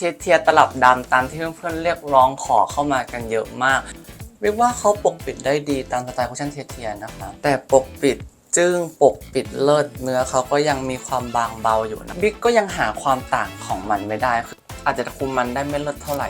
ทียเทียตลับดำตามที่เพื่อนๆเรียกร้องขอเข้ามากันเยอะมาก เรียกว่าเขาปกปิดได้ดีตามสไตล์คุชชั่นเทียเทียนะคะ แต่ปกปิดจึ้งปกปิดเลิศเนื้อเขาก็ยังมีความบางเบาอยู่นะบิ๊กก็ยังหาความต่างของมันไม่ได้คืออาจจะคุมมันได้ไม่เลิศเท่าไหร่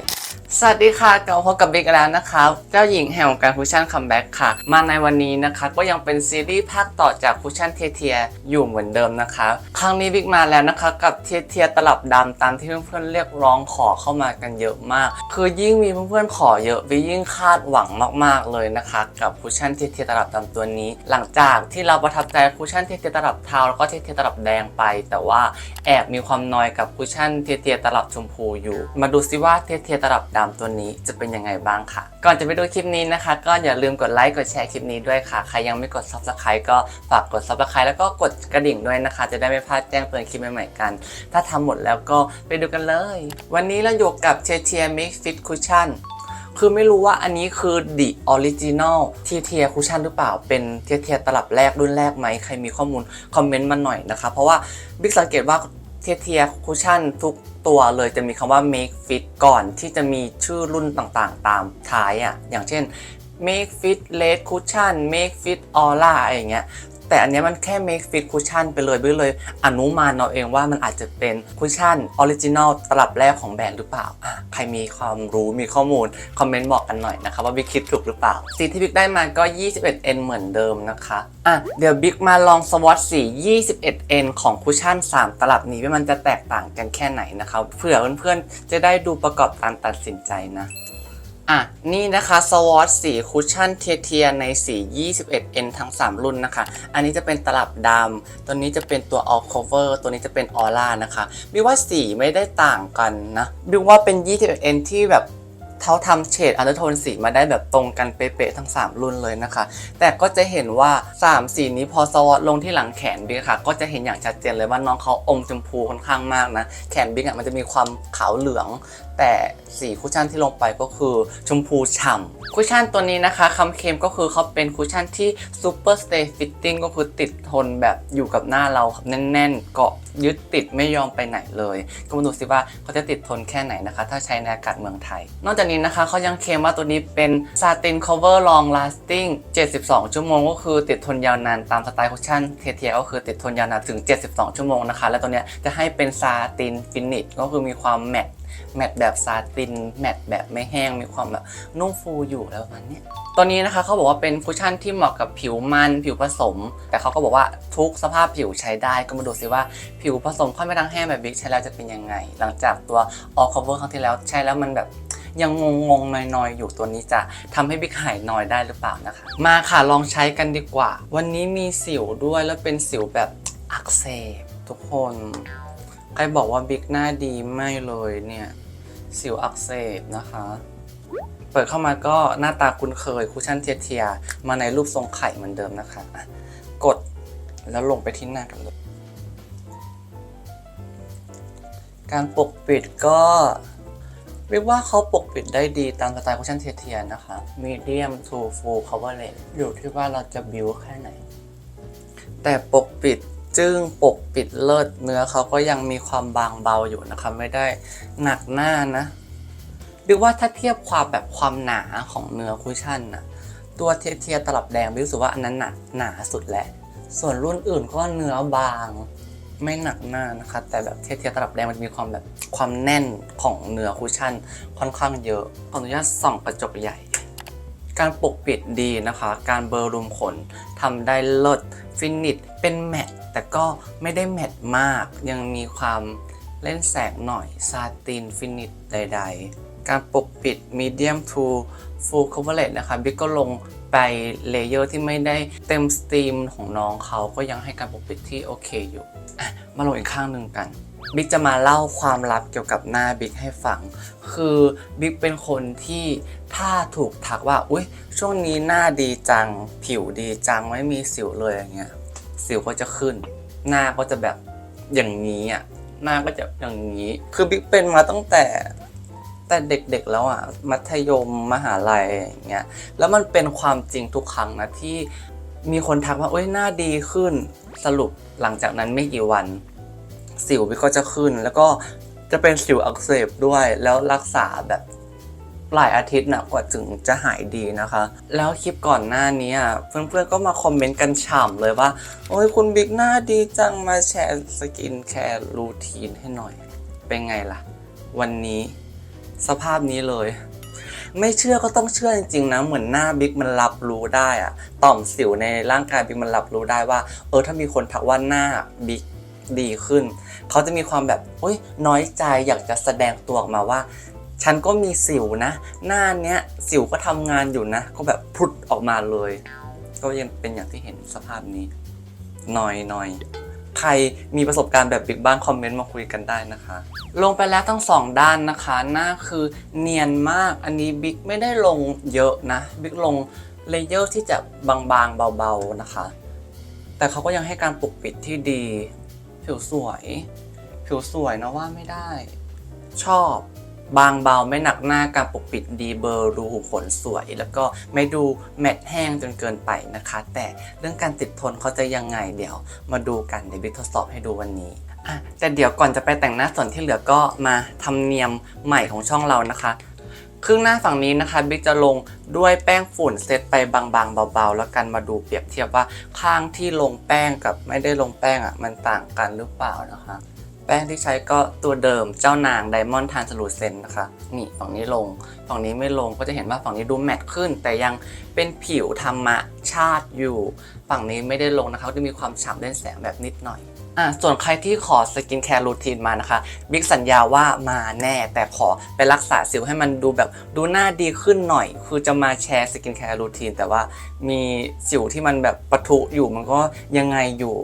สวัสดีค่ะกลับมาพบกับบิ๊กแล้วนะคะเจ้าหญิงแห่งการคุชชั่นคัมแบ็กค่ะ มาในวันนี้นะคะก็ยังเป็นซีรีส์ภาคต่อจากคุชชั่นเทเทียอยู่เหมือนเดิมนะคะ ครั้งนี้บิ๊กมาแล้วนะคะกับเทเทียตลับดำตามที่เพื่อนๆเรียกร้องขอเข้ามากันเยอะมาก คือยิ่งมีเพื่อนๆขอเยอะบิ๊กยิ่งคาดหวังมากๆเลยนะคะ กับคุชชั่นเทเทียตลับดำตัวนี้ หลังจากที่เราประทับใจคุชชั่นเทเทียตลับเทาแล้วก็เทเทียตลับแดงไป แต่ว่าแอบมีความนอยกับคุชชั่นเทเทียตลับชมพูอยู่ มาดูซิว่าเทเทียตลับดำตัวนี้จะเป็นยังไงบ้างค่ะ ก่อนจะไปดูคลิปนี้นะคะ ก็อย่าลืมกดไลค์กดแชร์คลิปนี้ด้วยค่ะ ใครยังไม่กด subscribe ก็ฝากกด subscribe แล้วก็กดกระดิ่งด้วยนะคะ จะได้ไม่พลาดแจ้งเตือนคลิปใหม่ๆกัน ถ้าทำหมดแล้วก็ไปดูกันเลย วันนี้เราอยู่กับเทียเทีย Mix Fit Cushion คือไม่รู้ว่าอันนี้คือ The Original เทียเทียคุชชั่นหรือเปล่า เป็นเทียเทียตลับแรกรุ่นแรกไหม ใครมีข้อมูล คอมเมนต์มาหน่อยนะคะ เพราะว่าบิ๊กสังเกตว่าเทียเทียคุชชั่นทุก ตัวเลยจะมีคำว่า make fit ก่อนที่จะมีชื่อรุ่นต่างๆ ตามท้ายอะอย่างเช่น make fit red cushion make fit aura อะไรอย่างเงี้ย แต่อันนี้มันแค่ make fit cushion ไปเลยไปเลยอนุมานเอาเองว่ามันอาจจะเป็นคุชชั่นออริจินอลตลับแรกของแบรนด์หรือเปล่าอะใครมีความรู้มีข้อมูล คอมเมนต์บอกกันหน่อยนะคะว่าบิ๊กคิดถูกหรือเปล่า สีที่บิ๊กได้มาก็ 21N เหมือนเดิมนะคะอะเดี๋ยวบิ๊กมาลองสวอตสี 21N ของคุชชั่น 3 ตลับนี้ว่ามันจะแตกต่างกันแค่ไหนนะคะเผื่อเพื่อนๆจะได้ดูประกอบการตัดสินใจนะ อะ นี่นะคะสวอตสีคุชชั่นเทียเทียในสี 21N ทั้ง 3 รุ่นนะคะ อันนี้จะเป็นตลับดำ ตัวนี้จะเป็นตัว all cover ตัวนี้จะเป็นออร่านะคะบิวว่าสีไม่ได้ต่างกันนะบิวว่าเป็น 21N ที่แบบเขาทำเฉดอันเดอร์โทนสีมาได้แบบตรงกันเป๊ะๆทั้ง 3 รุ่นเลยนะคะ แต่ก็จะเห็นว่า 3 สีนี้พอสวอตลงที่หลังแขนบิ๊กค่ะ ก็จะเห็นอย่างชัดเจนเลยว่าน้องเขาอมชมพูค่อนข้างมากนะ แขนบิ๊กอะมันจะมีความขาวเหลือง แต่สีคุชชั่นที่ลงไปก็คือชมพูฉ่ำคุชชั่นตัวนี้นะคะคำเคลมก็คือเขาเป็นคุชชั่นที่ Super Stay Fitting ก็คือติดทนแบบอยู่กับหน้าเราครับแน่นๆ เกาะยึดติดไม่ยอมไปไหนเลย ก็มาดูสิว่าเขาจะติดทนแค่ไหนนะคะ ถ้าใช้ในอากาศเมืองไทย นอกจากนี้นะคะเขายังเคลมว่าตัวนี้เป็น Satin Cover Long Lasting 72 ชั่วโมง ก็คือติดทนยาวนานตามสไตล์คุชชั่นเทียก็คือติดทนยาวนานถึง 72 ชั่วโมงนะคะ และตัวนี้จะให้เป็น Satin Finish ก็คือมีความแมต แมตต์แบบซาติน แมตต์แบบไม่แห้งมีความแบบนุ่มฟูอยู่แล้วมันเนี้ยตัวนี้นะคะเขาบอกว่าเป็นคุชชั่นที่เหมาะกับผิวมันผิวผสม แต่เขาก็บอกว่าทุกสภาพผิวใช้ได้ก็มาดูซิว่าผิวผสมค่อยไม่ทั้งแห้งแบบบิ๊กใช้แล้วจะเป็นยังไง หลังจากตัว all cover ครั้งที่แล้วใช้แล้วมันแบบยังงงงๆนอยๆ อยู่ตัวนี้จะทำให้บิ๊กหายนอยได้หรือเปล่านะคะ มาค่ะลองใช้กันดีกว่า วันนี้มีสิวด้วยแล้วเป็นสิวแบบอักเสบทุกคน ใครบอกว่าบิ๊กหน้าดีไม่เลยเนี่ย สิวอักเสบนะคะ เปิดเข้ามาก็หน้าตาคุ้นเคย คุชชั่นเทียเทียๆมาในรูปทรงไข่เหมือนเดิมนะคะ กดแล้วลงไปที่หน้ากันเลยการปกปิดก็เรียกว่าเขาปกปิดได้ดีตามสไตล์คุชชั่นเทียเทียๆนะคะ medium to full coverage อยู่ที่ว่าเราจะบิวแค่ไหน แต่ปกปิด จึ้งปกปิดเลิศเนื้อเขาก็ยังมีความบางเบาอยู่นะคะไม่ได้หนักหน้านะบิวว่าถ้าเทียบความแบบความหนาของเนื้อคุชชั่นนะตัวเทียเทียตลับแดงรู้สึกว่าอันนั้นหนาหนาสุดแหละ ส่วนรุ่นอื่นก็เนื้อบาง ไม่หนักหน้านะคะ แต่แบบเทียเทียตลับแดงมันมีความแบบความแน่นของเนื้อคุชชั่นค่อนข้างเยอะขออนุญาตส่องกระจกใหญ่การปกปิดดีนะคะ การเบลอร์รูมขนทำได้เลิศ ฟินิชเป็นแมต แต่ก็ไม่ได้แมตต์มาก ยังมีความเล่นแสงหน่อย ซาตินฟินิชใด ๆ การปกปิด medium to full coverage นะคะบิ๊กก็ลงไปเลเยอร์ที่ไม่ได้เต็มสตรีมของน้องเขาก็ยังให้การปกปิดที่โอเคอยู่ มาลงอีกข้างหนึ่งกันบิ๊กจะมาเล่าความลับเกี่ยวกับหน้าบิ๊กให้ฟัง คือบิ๊กเป็นคนที่ถ้าถูกทักว่า อุ้ยช่วงนี้หน้าดีจัง ผิวดีจังไม่มีสิวเลยอย่างเงี้ย สิวก็จะขึ้น หน้าก็จะแบบอย่างนี้อะหน้าก็จะอย่างนี้ คือบิ๊กเป็นมาตั้งแต่แต่เด็กๆแล้วอะมัธยมมหาลัยอย่างเงี้ยแล้วมันเป็นความจริงทุกครั้งนะที่มีคนทักว่าเอ้ยหน้าดีขึ้นสรุปหลังจากนั้นไม่กี่วัน สิวบิ๊กก็จะขึ้น แล้วก็จะเป็นสิวอักเสบด้วยแล้วรักษาแบบ หลายอาทิตย์นะกว่าถึงจะหายดีนะคะ แล้วคลิปก่อนหน้านี้เพื่อนๆก็มาคอมเมนต์กันฉ่ำเลยว่า โอ้ยคุณบิ๊กหน้าดีจังมาแชร์สกินแคร์รูทีนให้หน่อย เป็นไงล่ะ วันนี้สภาพนี้เลย ไม่เชื่อก็ต้องเชื่อจริงๆนะเหมือนหน้าบิ๊กมันรับรู้ได้อะต่อมสิวในร่างกายบิ๊กมันรับรู้ได้ว่า เออถ้ามีคนทักว่าหน้าบิ๊กดีขึ้น เขาจะมีความแบบโอ๊ยน้อยใจอยากจะแสดงตัวออกมาว่า ฉันก็มีสิวนะ หน้าเนี้ยสิวก็ทำงานอยู่นะ ก็แบบพุดออกมาเลย ก็ยังเป็นอย่างที่เห็นสภาพนี้หน่อยหน่อยใครมีประสบการณ์แบบบิ๊กบ้างคอมเมนต์มาคุยกันได้นะคะ ลงไปแล้วทั้งสองด้านนะคะ หน้าคือเนียนมากอันนี้บิ๊กไม่ได้ลงเยอะนะบิ๊กลงเลเยอร์ที่จะบางๆเบาๆนะคะ แต่เขาก็ยังให้การปกปิดที่ดี ผิวสวย ผิวสวยนะว่าไม่ได้ ชอบ บางเบาไม่หนักหน้าการปกปิดดีเบอร์รูขนสวย แล้วก็ไม่ดูแมตต์แห้งจนเกินไปนะคะ แต่เรื่องการติดทนเขาจะยังไงเดี๋ยวมาดูกันเดี๋ยวบิ๊กทดสอบให้ดูวันนี้อะแต่เดี๋ยวก่อนจะไปแต่งหน้าส่วนที่เหลือก็มาทำเนียมใหม่ของช่องเรานะคะครึ่งหน้าฝั่งนี้นะคะบิ๊กจะลงด้วยแป้งฝุ่นเซตไปบางๆเบาๆ แล้วกันมาดูเปรียบเทียบว่าข้างที่ลงแป้งกับไม่ได้ลงแป้งอะมันต่างกันหรือเปล่านะคะ ป้งที่ใช้ก็ตัวเดิมเจ้านางไดมอนด์ทานสลูเซนนะคะ นี่ฝั่งนี้ลง ฝั่งนี้ไม่ลงก็จะเห็นว่าฝั่งนี้ดูแมตต์ขึ้น แต่ยังเป็นผิวธรรมชาติอยู่ ฝั่งนี้ไม่ได้ลงนะคะจะมีความฉ่ำเล่นแสงแบบนิดหน่อยอะส่วนใครที่ขอสกินแคร์รูทีนมานะคะบิ๊กสัญญาว่ามาแน่แต่ขอไปรักษาสิวให้มันดูแบบดูหน้าดีขึ้นหน่อย คือจะมาแชร์สกินแคร์รูทีนแต่ว่ามีสิวที่มันแบบปะทุอยู่มันก็ยังไงอยู่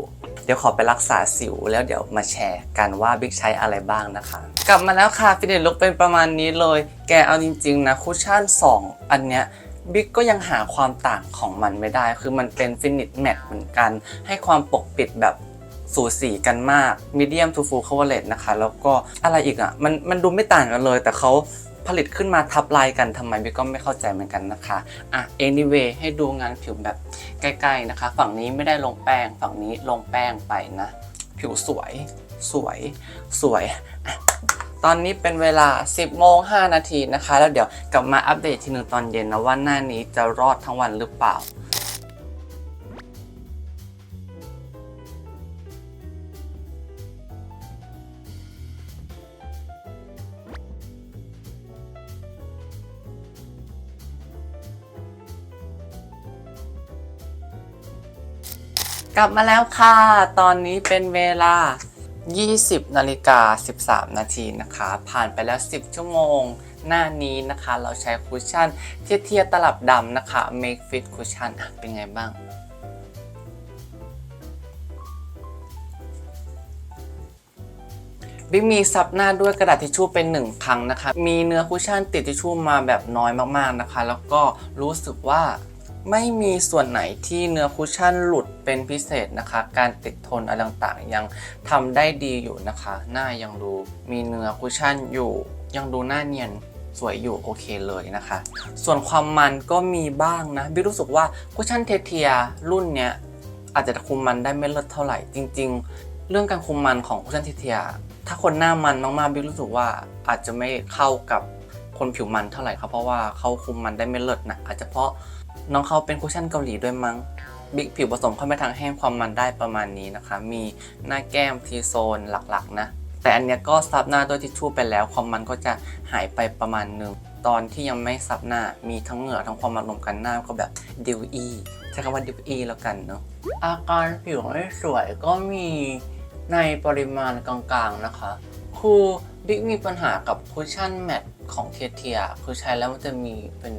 เดี๋ยวขอไปรักษาสิวแล้วเดี๋ยวมาแชร์กันว่าบิ๊กใช้อะไรบ้างนะคะ กลับมาแล้วค่ะฟินิชลุกเป็นประมาณนี้เลย แกเอาจริงๆนะคุชชั่น 2 อันเนี้ยบิ๊กก็ยังหาความต่างของมันไม่ได้ คือมันเป็นฟินิชแมทเหมือนกัน ให้ความปกปิดแบบสูสีกันมาก medium to full coverage นะคะ แล้วก็อะไรอีกอะมันมันดูไม่ต่างกันเลย แต่เขา ผลิตขึ้นมาทับลายกันทำไมพี่กก็ไม่เข้าใจเหมือนกันนะคะอะ anyway ให้ดูงานผิวแบบใกล้ๆนะคะ ฝั่งนี้ไม่ได้ลงแป้ง ฝั่งนี้ลงแป้งไปนะ ผิวสวยสวยสวยตอนนี้เป็นเวลา 10 โมง 5 นาทีนะคะ แล้วเดี๋ยวกลับมาอัปเดตทีหนึ่งตอนเย็นนะว่าหน้านี้จะรอดทั้งวันหรือเปล่า กลับมาแล้วค่ะ ตอนนี้เป็นเวลา 20นาฬิกา13 นาทีนะคะ ผ่านไปแล้ว 10 ชั่วโมง หน้านี้นะคะ เราใช้คุชชั่นเทียเทียตลับดำนะคะ Make Fit Cushion อะเป็นไงบ้างบิ๊กมีซับหน้าด้วยกระดาษทิชชู่เป็นหนึ่งครั้งนะคะ มีเนื้อคุชชั่นติดทิชชู่มาแบบน้อยมากๆนะคะ แล้วก็รู้สึกว่า ไม่มีส่วนไหนที่เนื้อคุชชั่นหลุดเป็นพิเศษนะคะ การติดทนอะไรต่างๆ ยังทำได้ดีอยู่นะคะ หน้ายังดูมีเนื้อคุชชั่นอยู่ ยังดูหน้าเนียนสวยอยู่โอเคเลยนะคะ ส่วนความมันก็มีบ้างนะบิรู้สึกว่าคุชชั่นเทเทียรุ่นเนี้ยอาจจะคุมมันได้ไม่เลิศเท่าไหร่จริง ๆ เรื่องการคุมมันของคุชชั่นเทเทียถ้าคนหน้ามันมากๆบิรู้สึกว่าอาจจะไม่เข้ากับคนผิวมันเท่าไหร่ครับเพราะว่าเขาคุมมันได้ไม่เลิศนะอาจจะเพราะ น้องเขาเป็นคุชชั่นเกาหลีด้วยมั้งบิ๊กผิวผสมเข้าไปทางแห้งความมันได้ประมาณนี้นะคะ มีหน้าแก้มทีโซนหลักๆนะ แต่อันเนี้ยก็ซับหน้าด้วยทิชชู่ไปแล้ว ความมันก็จะหายไปประมาณหนึ่ง ตอนที่ยังไม่ซับหน้ามีทั้งเหงื่อทั้งความมันรวมกันหน้าก็แบบดิวอีใช้คำว่าดิวอีแล้วกันเนาะอาการผิวไม่สวยก็มีในปริมาณกลางๆนะคะคือบิ๊กมีปัญหากับคุชชั่นแมทของเทียเทียคือใช้แล้วมันจะมีเป็น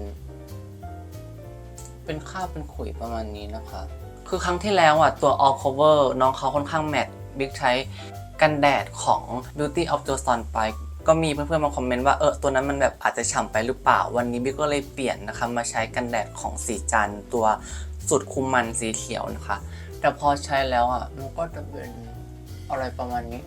เป็นคราบเป็นขุยประมาณนี้นะคะ คือครั้งที่แล้วอะตัว all cover น้องเขาค่อนข้างแมทบิ๊กใช้กันแดดของ beauty of Johnson ไป ก็มีเพื่อนๆมาคอมเมนต์ว่าเออตัวนั้นมันแบบอาจจะฉ่ำไปหรือเปล่า วันนี้บิ๊กก็เลยเปลี่ยนนะคะ มาใช้กันแดดของสีจันตัวสุดคุมมันสีเขียวนะคะ แต่พอใช้แล้วอะมันก็จะเป็นอะไรประมาณนี้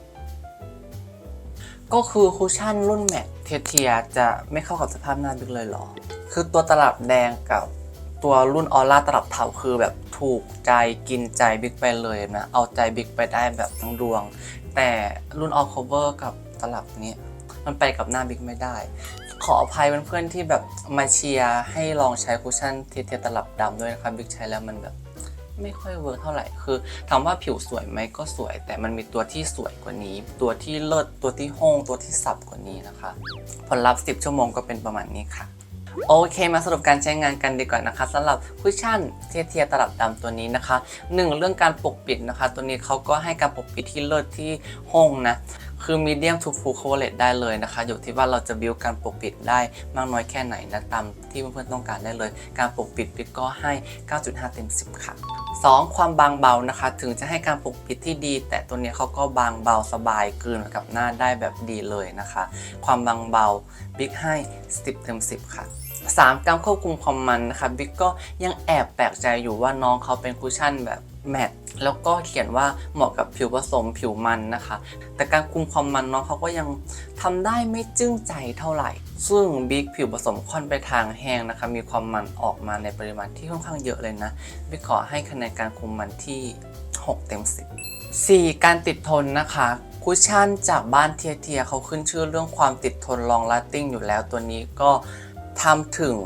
ก็คือคุชชั่นรุ่นแมทเทียเทียจะไม่เข้ากับสภาพหน้าบิ๊กเลยเหรอ คือตัวตลับแดงกับ ตัวรุ่นออร่าตลับเทาคือแบบถูกใจกินใจบิ๊กไปเลยนะเอาใจบิ๊กไปได้แบบทั้งดวง แต่รุ่นออคเวอร์กับตลับนี้มันไปกับหน้าบิ๊กไม่ได้ ขออภัยเพื่อนๆที่แบบมาเชียร์ให้ลองใช้คุชชั่นเทียตลับดำด้วยนะครับบิ๊กใช้แล้วมันแบบไม่ค่อยเวิร์กเท่าไหร่ คือถามว่าผิวสวยไหมก็สวย แต่มันมีตัวที่สวยกว่านี้ ตัวที่เลิศ ตัวที่ห้องตัวที่สับกว่านี้นะคะ ผลลัพธ์ 10 ชั่วโมงก็เป็นประมาณนี้ค่ะ โอเคมาสรุปการใช้งานกันดีกว่านะคะสำหรับคุชชั่นเทียเทียตลับดำตัวนี้นะคะหนึ่งเรื่องการปกปิดนะคะ ตัวนี้เขาก็ให้การปกปิดที่เลิศที่ห้องนะ คือ medium to full coverage ได้เลยนะคะ อยู่ที่ว่าเราจะบิวการปกปิดได้มากน้อยแค่ไหนนะตามที่เพื่อนๆต้องการได้เลย การปกปิดปิดก็ให้ 9.5 เต็ม 10 ค่ะ 2. ความบางเบานะคะ ถึงจะให้การปกปิดที่ดี แต่ตัวนี้เขาก็บางเบาสบายกลืนกับหน้าได้แบบดีเลยนะคะ ความบางเบาบิ๊กให้ 10 เต็ม 10 ค่ะ 3. การควบคุมความมันนะคะบิ๊กก็ยังแอบแปลกใจอยู่ว่าน้องเขาเป็นคุชชั่นแบบแมตต์ แล้วก็เขียนว่าเหมาะกับผิวผสมผิวมันนะคะ แต่การคุมความมันเน้องเขาก็ยังทำได้ไม่จึ้งใจเท่าไหร่ ซึ่งบิ๊กผิวผสมค่อนไปทางแห้งนะคะ มีความมันออกมาในปริมาณที่ค่อนข้างเยอะเลยนะบิ๊กขอให้คะแนนการคุมมันที่ 6 เต็ม 10 4. การติดทนนะคะคุชชั่นจากบ้านเทียเทียเขาขึ้นชื่อเรื่องความติดทนลองลาสติ้งอยู่แล้วตัวนี้ก็ทำถึง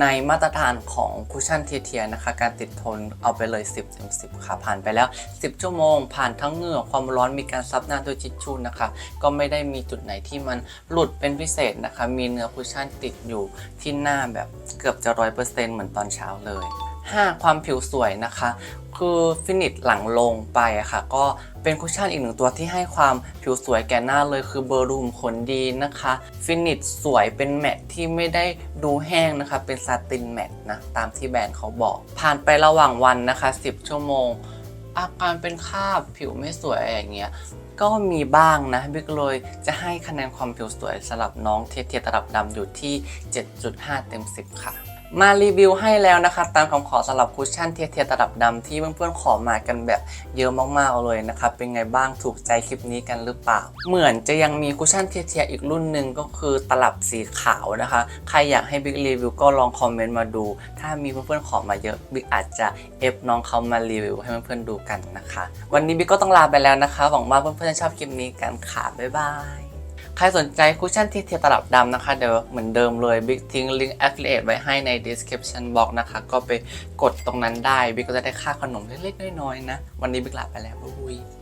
ในมาตรฐานของคุชชั่นเทียนะคะ การติดทนเอาไปเลย 10เต็ม10 ค่ะ ผ่านไปแล้ว 10 ชั่วโมง ผ่านทั้งเหงื่อความร้อนมีการซับหน้าด้วยทิชชู่นะคะ ก็ไม่ได้มีจุดไหนที่มันหลุดเป็นพิเศษนะคะ มีเนื้อคุชชั่นติดอยู่ที่หน้าแบบเกือบจะร้อยเปอร์เซ็นต์เหมือนตอนเช้าเลย 5. ความผิวสวยนะคะ คือฟินิชหลังลงไปอะค่ะ ก็เป็นคุชชั่นอีกหนึ่งตัวที่ให้ความผิวสวยแก่หน้าเลยคือเบอร์รูมขนดีนะคะ ฟินิชสวยเป็นแมตที่ไม่ได้ดูแห้งนะคะ เป็นซาตินแมตนะ ตามที่แบรนด์เขาบอก ผ่านไประหว่างวันนะคะ 10 ชั่วโมง อาการเป็นคราบผิวไม่สวยอะไรอย่างเงี้ยก็มีบ้างนะบิ๊กเลยจะให้คะแนนความผิวสวยสำหรับน้องเทียเทียตลับดำอยู่ที่ 7.5 เต็ม 10 ค่ะ มารีวิวให้แล้วนะคะตามคำขอสำหรับคุชชั่นเทียเทียตลับดำที่เพื่อนๆขอมากันแบบเยอะมากๆเลยนะคะเป็นไงบ้างถูกใจคลิปนี้กันหรือเปล่า เหมือนจะยังมีคุชชั่นเทียเทียอีกรุ่นหนึ่งก็คือตลับสีขาวนะคะ ใครอยากให้บิ๊กรีวิวก็ลองคอมเมนต์มาดู ถ้ามีเพื่อนๆขอมาเยอะบิ๊กอาจจะเอฟน้องเขามารีวิวให้เพื่อนๆดูกันนะคะ วันนี้บิ๊กก็ต้องลาไปแล้วนะคะหวังว่าเพื่อนๆจะชอบคลิปนี้กันค่ะบ๊ายบาย ใครสนใจคุชชั่นที่เทียตลับดำนะคะเดี๋ยวเหมือนเดิมเลยบิ๊กทิ้งลิงก์ affiliate ไว้ให้ใน description box นะคะ ก็ไปกดตรงนั้นได้บิ๊กก็จะได้ค่าขนมเล็กๆน้อยๆนะ วันนี้บิ๊กลาไปแล้วบ๊ายบาย